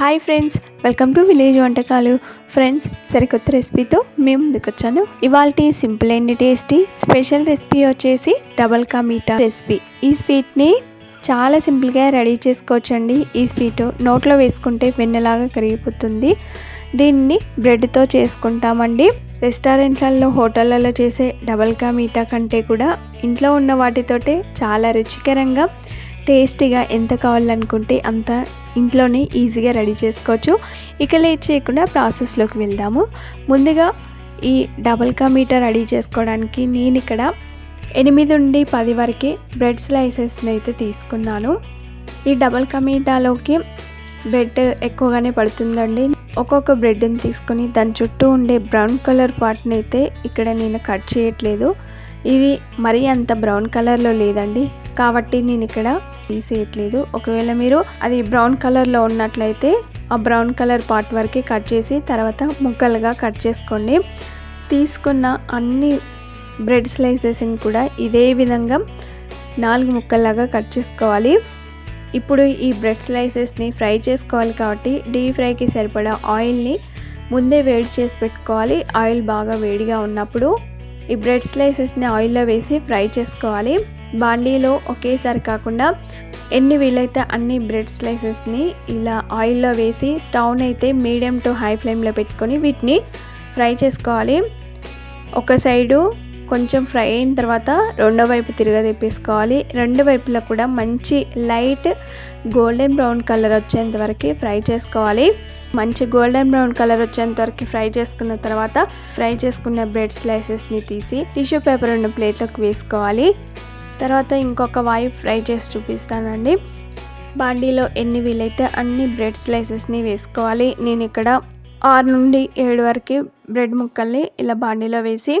Hi friends welcome to village వంటకాలు. Friends సరికొత్త రెసిపీతో మేము ముందుకు వచ్చాను ఇవాళ simple and tasty special recipe వచ్చేసి డబల్ కా మీఠా రెసిపీ. ఈ స్వీట్ని చాలా సింపుల్గా రెడీ చేసుకోవచ్చండి. ఈ స్వీట్ నోట్లో వేసుకుంటే వెన్నెలాగా కరిగిపోతుంది. దీన్ని బ్రెడ్తో చేసుకుంటామండి. రెస్టారెంట్లలో హోటళ్ళలో చేసే డబల్ కా మీఠా కంటే కూడా ఇంట్లో ఉన్న వాటితోటే చాలా రుచికరంగా టేస్టీగా ఎంత కావాలనుకుంటే అంత ఇంట్లోనే ఈజీగా రెడీ చేసుకోవచ్చు. ఇక లేట్ చేయకుండా ప్రాసెస్లోకి వెళ్దాము. ముందుగా ఈ డబల్ కా మీటర్ రెడీ చేసుకోవడానికి నేను ఇక్కడ ఎనిమిది నుండి పది వరకు బ్రెడ్ స్లైసెస్ని అయితే తీసుకున్నాను. ఈ డబల్ కా బ్రెడ్ ఎక్కువగానే పడుతుందండి. ఒక్కొక్క బ్రెడ్ని తీసుకొని దాని చుట్టూ ఉండే బ్రౌన్ కలర్ పార్ట్ని అయితే ఇక్కడ నేను కట్ చేయట్లేదు. ఇది మరీ అంత బ్రౌన్ కలర్లో లేదండి. కాబట్టి నేను ఇక్కడ తీసేయట్లేదు. ఒకవేళ మీరు అది బ్రౌన్ కలర్లో ఉన్నట్లయితే ఆ బ్రౌన్ కలర్ పార్ట్ వరకే కట్ చేసి తర్వాత ముక్కలుగా కట్ చేసుకోండి. తీసుకున్న అన్ని బ్రెడ్ స్లైసెస్ని కూడా ఇదే విధంగా నాలుగు ముక్కల్లాగా కట్ చేసుకోవాలి. ఇప్పుడు ఈ బ్రెడ్ స్లైసెస్ని ఫ్రై చేసుకోవాలి కాబట్టి డీప్ ఫ్రైకి సరిపడా ఆయిల్ని ముందే వేడి చేసి పెట్టుకోవాలి. ఆయిల్ బాగా వేడిగా ఉన్నప్పుడు ఈ బ్రెడ్ స్లైసెస్ని ఆయిల్లో వేసి ఫ్రై చేసుకోవాలి. బాండీలో ఒకేసారి కాకుండా ఎన్ని వీలైతే అన్ని బ్రెడ్ స్లైసెస్ని ఇలా ఆయిల్లో వేసి స్టవ్ని అయితే మీడియం టు హై ఫ్లేమ్లో పెట్టుకొని వీటిని ఫ్రై చేసుకోవాలి. ఒక సైడు కొంచెం ఫ్రై అయిన తర్వాత రెండో వైపు తిరగదెప్పేసుకోవాలి రెండు వైపులా కూడా మంచి లైట్ గోల్డెన్ బ్రౌన్ కలర్ వచ్చేంత వరకు ఫ్రై చేసుకోవాలి. మంచి గోల్డెన్ బ్రౌన్ కలర్ వచ్చేంత వరకు ఫ్రై చేసుకున్న తర్వాత ఫ్రై చేసుకున్న బ్రెడ్ స్లైసెస్ని తీసి టిష్యూ పేపర్ ఉన్న ప్లేట్లోకి వేసుకోవాలి. తర్వాత ఇంకొక వాయి ఫ్రై చేసి చూపిస్తానండి. బాండీలో ఎన్ని వీలైతే అన్ని బ్రెడ్ స్లైసెస్ని వేసుకోవాలి. నేను ఇక్కడ ఆరు నుండి ఏడు వరకు బ్రెడ్ ముక్కల్ని ఇలా బాండీలో వేసి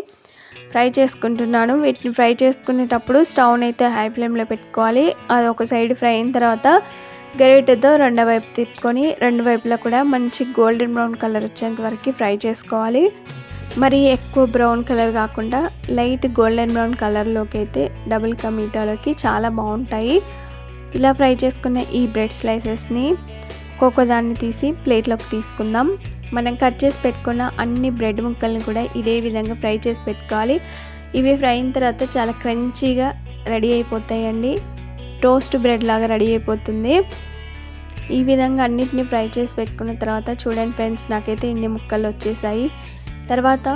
ఫ్రై చేసుకుంటున్నాను. వీటిని ఫ్రై చేసుకునేటప్పుడు స్టవ్ని అయితే హై ఫ్లేమ్లో పెట్టుకోవాలి. అది ఒక సైడ్ ఫ్రై అయిన తర్వాత గరిటెతో రెండో వైపు తిప్పుకొని రెండు వైపులా కూడా మంచి గోల్డెన్ బ్రౌన్ కలర్ వచ్చేంత వరకు ఫ్రై చేసుకోవాలి. మరి ఎక్కువ బ్రౌన్ కలర్ కాకుండా లైట్ గోల్డెన్ బ్రౌన్ కలర్లోకి అయితే డబుల్ కమీటాలోకి చాలా బాగుంటాయి. ఇలా ఫ్రై చేసుకున్న ఈ బ్రెడ్ స్లైసెస్ని ఒక్కొక్క దాన్ని తీసి ప్లేట్లోకి తీసుకుందాం. మనం కట్ చేసి పెట్టుకున్న అన్ని బ్రెడ్ ముక్కల్ని కూడా ఇదే విధంగా ఫ్రై చేసి పెట్టుకోవాలి. ఇవి ఫ్రై అయిన తర్వాత చాలా క్రంచీగా రెడీ అయిపోతాయండి. టోస్ట్ బ్రెడ్ లాగా రెడీ అయిపోతుంది. ఈ విధంగా అన్నిటిని ఫ్రై చేసి పెట్టుకున్న తర్వాత చూడండి ఫ్రెండ్స్ నాకైతే ఇన్ని ముక్కలు వచ్చేసాయి. తర్వాత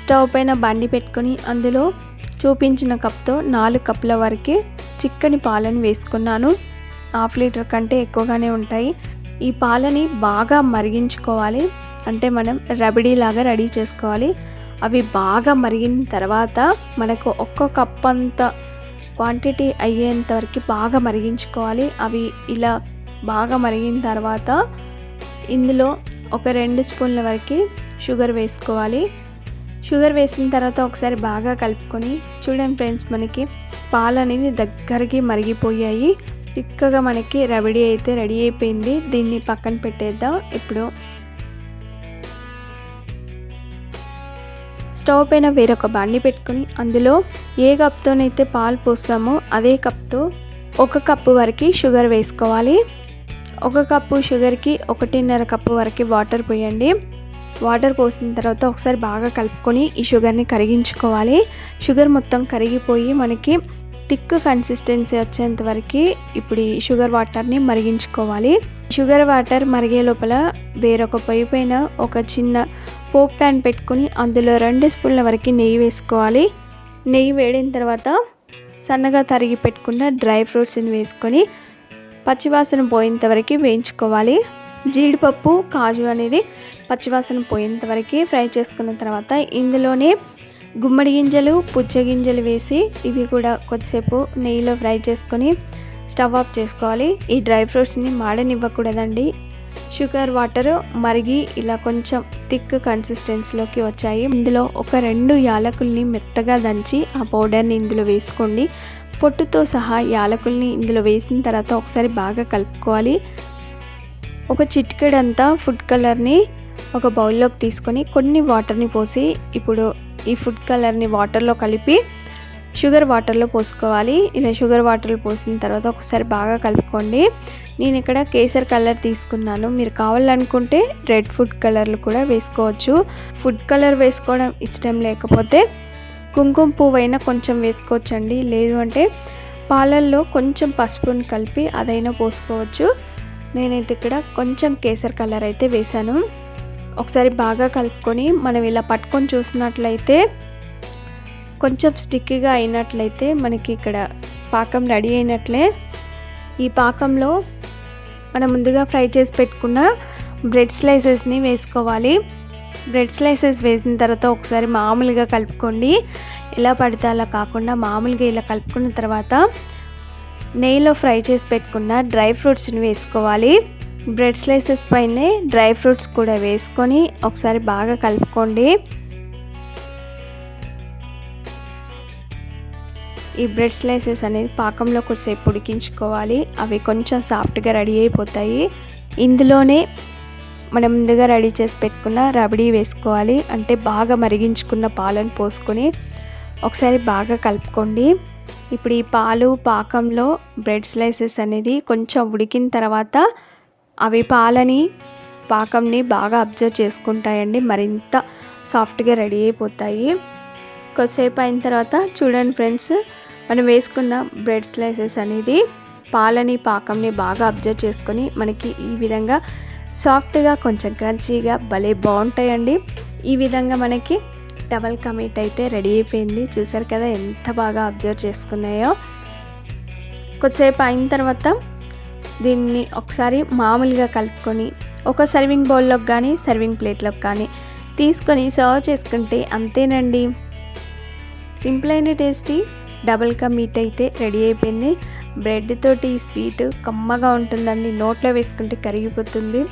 స్టవ్ పైన బండి పెట్టుకొని అందులో చూపించిన కప్తో నాలుగు కప్పుల వరకే చిక్కని పాలని వేసుకున్నాను. హాఫ్ లీటర్ కంటే ఎక్కువగానే ఉంటాయి. ఈ పాలని బాగా మరిగించుకోవాలి. అంటే మనం రబడీలాగా రెడీ చేసుకోవాలి. అవి బాగా మరిగిన తర్వాత మనకు ఒక్క కప్ అంత క్వాంటిటీ అయ్యేంత వరకు బాగా మరిగించుకోవాలి. అవి ఇలా బాగా మరిగిన తర్వాత ఇందులో ఒక రెండు స్పూన్ల వరకు షుగర్ వేసుకోవాలి. షుగర్ వేసిన తర్వాత ఒకసారి బాగా కలుపుకొని చూడండి ఫ్రెండ్స్ మనకి పాలు అనేది దగ్గరికి మరిగిపోయాయి. చిక్కగా మనకి రెడీ అయితే రెడీ అయిపోయింది. దీన్ని పక్కన పెట్టేద్దాం. ఇప్పుడు స్టవ్ పైన వేరొక బండి పెట్టుకొని అందులో ఏ కప్తోనైతే పాలు పోస్తామో అదే కప్తో ఒక కప్పు వరకు షుగర్ వేసుకోవాలి. ఒక కప్పు షుగర్కి ఒకటిన్నర కప్పు వరకు వాటర్ పోయండి. వాటర్ పోసిన తర్వాత ఒకసారి బాగా కలుపుకొని ఈ షుగర్ని కరిగించుకోవాలి. షుగర్ మొత్తం కరిగిపోయి మనకి థిక్ కన్సిస్టెన్సీ వచ్చేంత వరకు ఇప్పుడు ఈ షుగర్ వాటర్ని మరిగించుకోవాలి. షుగర్ వాటర్ మరిగే లోపల వేరొక పొయ్యి పైన ఒక చిన్న పోక్ ప్యాన్ పెట్టుకొని అందులో రెండు స్పూన్ల వరకు నెయ్యి వేసుకోవాలి. నెయ్యి వేడిన తర్వాత సన్నగా తరిగి పెట్టుకున్న డ్రై ఫ్రూట్స్ని వేసుకొని పచ్చివాసన పోయేంత వరకు వేయించుకోవాలి. జీడిపప్పు కాజు అనేది పచ్చివాసన పోయేంత వరకు ఫ్రై చేసుకున్న తర్వాత ఇందులోనే గుమ్మడి గింజలు పుచ్చ గింజలు వేసి ఇవి కూడా కొద్దిసేపు నెయ్యిలో ఫ్రై చేసుకొని స్టవ్ ఆఫ్ చేసుకోవాలి. ఈ డ్రై ఫ్రూట్స్ని మాడనివ్వకూడదండి. షుగర్ వాటర్ మరిగి ఇలా కొంచెం థిక్ కన్సిస్టెన్సీలోకి వచ్చాయి. ఇందులో ఒక రెండు యాలకుల్ని మెత్తగా దంచి ఆ పౌడర్ని ఇందులో వేసుకోండి. పొట్టుతో సహా యాలకుల్ని ఇందులో వేసిన తర్వాత ఒకసారి బాగా కలుపుకోవాలి. ఒక చిటికెడంతా ఫుడ్ కలర్ని ఒక బౌల్లోకి తీసుకొని కొన్ని వాటర్ని పోసి ఇప్పుడు ఈ ఫుడ్ కలర్ని వాటర్లో కలిపి షుగర్ వాటర్లో పోసుకోవాలి. ఇలా షుగర్ వాటర్లో పోసిన తర్వాత ఒకసారి బాగా కలుపుకోండి. నేను ఇక్కడ కేసర్ కలర్ తీసుకున్నాను. మీరు కావాలనుకుంటే రెడ్ ఫుడ్ కలర్లు కూడా వేసుకోవచ్చు. ఫుడ్ కలర్ వేసుకోవడం ఇష్టం లేకపోతే కుంకుమ పువ్వు కొంచెం వేసుకోవచ్చండి. లేదు అంటే పాలల్లో కొంచెం పసుపుని కలిపి అదైనా పోసుకోవచ్చు. నేనైతే ఇక్కడ కొంచెం కేసర్ కలర్ అయితే వేశాను. ఒకసారి బాగా కలుపుకొని మనం ఇలా పట్టుకొని చూసినట్లయితే కొంచెం స్టిక్కీగా అయినట్లయితే మనకి ఇక్కడ పాకం రెడీ అయినట్లే. ఈ పాకంలో మనం ముందుగా ఫ్రై చేసి పెట్టుకున్న బ్రెడ్ స్లైసెస్ని వేసుకోవాలి. బ్రెడ్ స్లైసెస్ వేసిన తర్వాత ఒకసారి మామూలుగా కలుపుకోండి. ఎలా పడితే అలా కాకుండా మామూలుగా ఇలా కలుపుకున్న తర్వాత నెయ్యిలో ఫ్రై చేసి పెట్టుకున్న డ్రై ఫ్రూట్స్ని వేసుకోవాలి. బ్రెడ్ స్లైసెస్ పైనే డ్రై ఫ్రూట్స్ కూడా వేసుకొని ఒకసారి బాగా కలుపుకోండి. ఈ బ్రెడ్ స్లైసెస్ అనేది పాకంలో కొద్దిసేపు ఉడికించుకోవాలి. అవి కొంచెం సాఫ్ట్గా రెడీ అయిపోతాయి. ఇందులోనే మనం ముందుగా రెడీ చేసి పెట్టుకున్న రబడీ వేసుకోవాలి. అంటే బాగా మరిగించుకున్న పాలను పోసుకొని ఒకసారి బాగా కలుపుకోండి. ఇప్పుడు ఈ పాలు పాకంలో బ్రెడ్ స్లైసెస్ అనేది కొంచెం ఉడికిన తర్వాత అవి పాలని పాకంని బాగా అబ్జర్వ్ చేసుకుంటాయండి. మరింత సాఫ్ట్గా రెడీ అయిపోతాయి. కొద్దిసేపు అయిన తర్వాత చూడండి ఫ్రెండ్స్ మనం వేసుకున్న బ్రెడ్ స్లైసెస్ అనేది పాలని పాకంని బాగా అబ్జర్వ్ చేసుకొని మనకి ఈ విధంగా సాఫ్ట్గా కొంచెం క్రంచీగా భలే బాగుంటాయండి. ఈ విధంగా మనకి డబల్ కమిట్ అయితే రెడీ అయిపోయింది. చూసారు కదా ఎంత బాగా అబ్జర్వ్ చేసుకున్నాయో. కొద్దిసేపు అయిన తర్వాత దీన్ని ఒకసారి మామూలుగా కలుపుకొని ఒక సర్వింగ్ బౌల్లోకి కానీ సర్వింగ్ ప్లేట్లోకి కానీ తీసుకొని సర్వ్ చేసుకుంటే అంతేనండి. సింపుల్ అయిన టేస్టీ డబుల్ కా మీట్ అయితే రెడీ అయిపోయింది. బ్రెడ్ తోటి స్వీట్ కమ్మగా ఉంటుందండి. నోట్లో వేసుకుంటే కరిగిపోతుంది.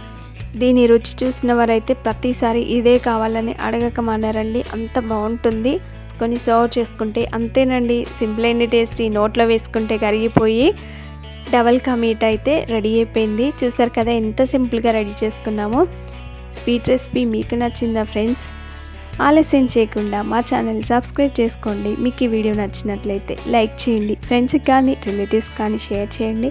దీని రుచి చూసిన వారైతే ప్రతిసారి ఇదే కావాలని అడగక మానారండి. అంత బాగుంటుంది. కొన్ని సర్వ్ చేసుకుంటే అంతేనండి. సింపుల్ అయిన టేస్టీ నోట్లో వేసుకుంటే కరిగిపోయి డబల్ కా మీట్ అయితే రెడీ అయిపోయింది. చూసారు కదా ఎంత సింపుల్గా రెడీ చేసుకున్నామో. స్వీట్ రెసిపీ మీకు నచ్చిందా ఫ్రెండ్స్? ఆలస్యం చేయకుండా మా ఛానల్ సబ్స్క్రైబ్ చేసుకోండి. మీకు ఈ వీడియో నచ్చినట్లయితే లైక్ చేయండి. ఫ్రెండ్స్కి కానీ రిలేటివ్స్ కానీ షేర్ చేయండి.